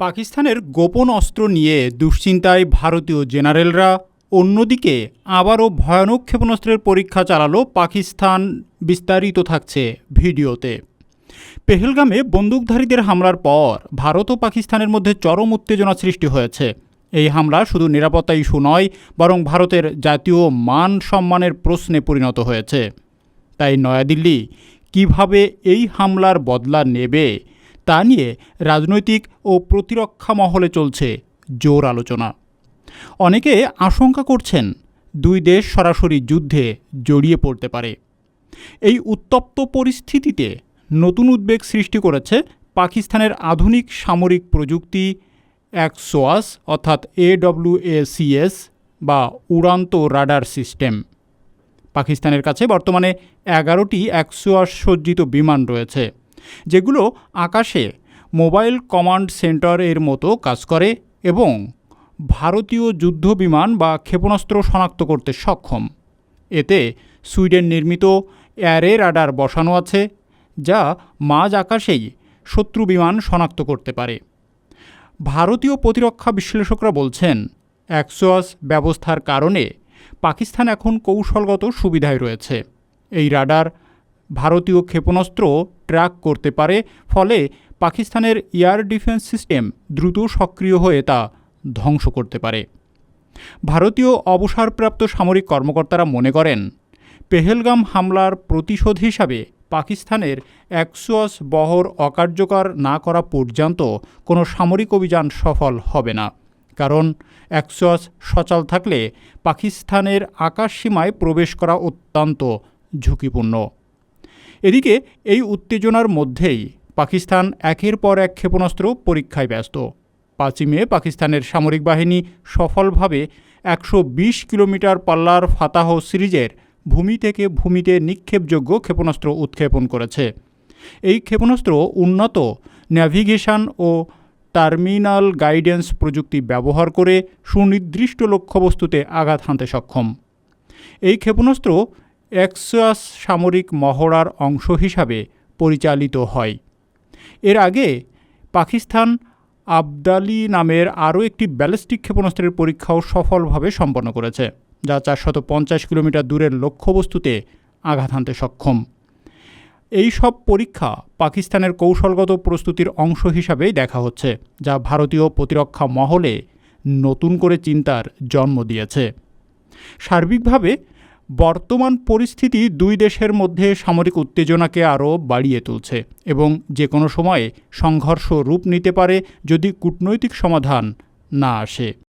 পাকিস্তানের গোপন অস্ত্র নিয়ে দুশ্চিন্তায় ভারতীয় জেনারেলরা, অন্যদিকে আবারও ভয়ানক ক্ষেপণাস্ত্রের পরীক্ষা চালালো পাকিস্তান বিস্তারিত থাকছে ভিডিওতে। পেহেলগামে বন্দুকধারীদের হামলার পর ভারত ও পাকিস্তানের মধ্যে চরম উত্তেজনা সৃষ্টি হয়েছে। এই হামলা শুধু নিরাপত্তা ইস্যু নয়, বরং ভারতের জাতীয় মান সম্মানের প্রশ্নে পরিণত হয়েছে। তাই নয়াদিল্লি কীভাবে এই হামলার বদলা নেবে তা নিয়ে রাজনৈতিক ও প্রতিরক্ষা মহলে চলছে জোর আলোচনা। অনেকে আশঙ্কা করছেন দুই দেশ সরাসরি যুদ্ধে জড়িয়ে পড়তে পারে। এই উত্তপ্ত পরিস্থিতিতে নতুন উদ্বেগ সৃষ্টি করেছে পাকিস্তানের আধুনিক সামরিক প্রযুক্তি এক সোয়াস অর্থাৎ এডব্লিউএসিএস বা উড়ান্ত রাডার সিস্টেম। পাকিস্তানের কাছে বর্তমানে এগারোটি একশো সজ্জিত বিমান রয়েছে। যেগুলো আকাশে মোবাইল কমান্ড সেন্টার এর মতো কাজ করে এবং ভারতীয় যুদ্ধ বিমান বা ক্ষেপণাস্ত্র শনাক্ত করতে সক্ষম। এতে সুইডেন নির্মিত অ্যারে রাডার বসানো আছে, যা মাঝ আকাশেই শত্রু বিমান শনাক্ত করতে পারে। ভারতীয় প্রতিরক্ষা বিশ্লেষকরা বলছেন অ্যাক্সোয়াস ব্যবস্থার কারণে পাকিস্তান এখন কৌশলগত সুবিধায় রয়েছে। এই রাডার ভারতীয় ক্ষেপণাস্ত্র ট্র্যাক করতে পারে, ফলে পাকিস্তানের এয়ার ডিফেন্স সিস্টেম দ্রুত সক্রিয় হয়ে তা ধ্বংস করতে পারে। ভারতীয় অবসরপ্রাপ্ত সামরিক কর্মকর্তারা মনে করেন, পেহেলগাম হামলার প্রতিশোধ হিসাবে পাকিস্তানের একশোয়াস বহর অকার্যকর না করা পর্যন্ত কোনো সামরিক অভিযান সফল হবে না। কারণ একশোয়াস সচল থাকলে পাকিস্তানের আকাশ সীমায় প্রবেশ করা অত্যন্ত ঝুঁকিপূর্ণ। এদিকে এই উত্তেজনার মধ্যেই পাকিস্তান একের পর এক ক্ষেপণাস্ত্র পরীক্ষায় ব্যস্ত। পাঁচই মে পাকিস্তানের সামরিক বাহিনী সফলভাবে একশো বিশ কিলোমিটার পাল্লার ফাতাহ সিরিজের ভূমি থেকে ভূমিতে নিক্ষেপযোগ্য ক্ষেপণাস্ত্র উৎক্ষেপণ করেছে। এই ক্ষেপণাস্ত্র উন্নত ন্যাভিগেশন ও টার্মিনাল গাইডেন্স প্রযুক্তি ব্যবহার করে সুনির্দিষ্ট লক্ষ্যবস্তুতে আঘাত হানতে সক্ষম। এই ক্ষেপণাস্ত্র এক্সাস সামরিক মহড়ার অংশ হিসাবে পরিচালিত হয়। এর আগে পাকিস্তান আবদালি নামের আরও একটি ব্যালিস্টিক ক্ষেপণাস্ত্রের পরীক্ষাও সফলভাবে সম্পন্ন করেছে, যা চারশত পঞ্চাশ কিলোমিটার দূরের লক্ষ্যবস্তুতে আঘাত হানতে সক্ষম। এই সব পরীক্ষা পাকিস্তানের কৌশলগত প্রস্তুতির অংশ হিসাবেই দেখা হচ্ছে, যা ভারতীয় প্রতিরক্ষা মহলে নতুন করে চিন্তার জন্ম দিয়েছে। সার্বিকভাবে বর্তমান পরিস্থিতি দুই দেশের মধ্যে সামরিক উত্তেজনাকে আরও বাড়িয়ে তুলছে এবং যে কোনো সময়ে সংঘর্ষ রূপ নিতে পারে যদি কূটনৈতিক সমাধান না আসে।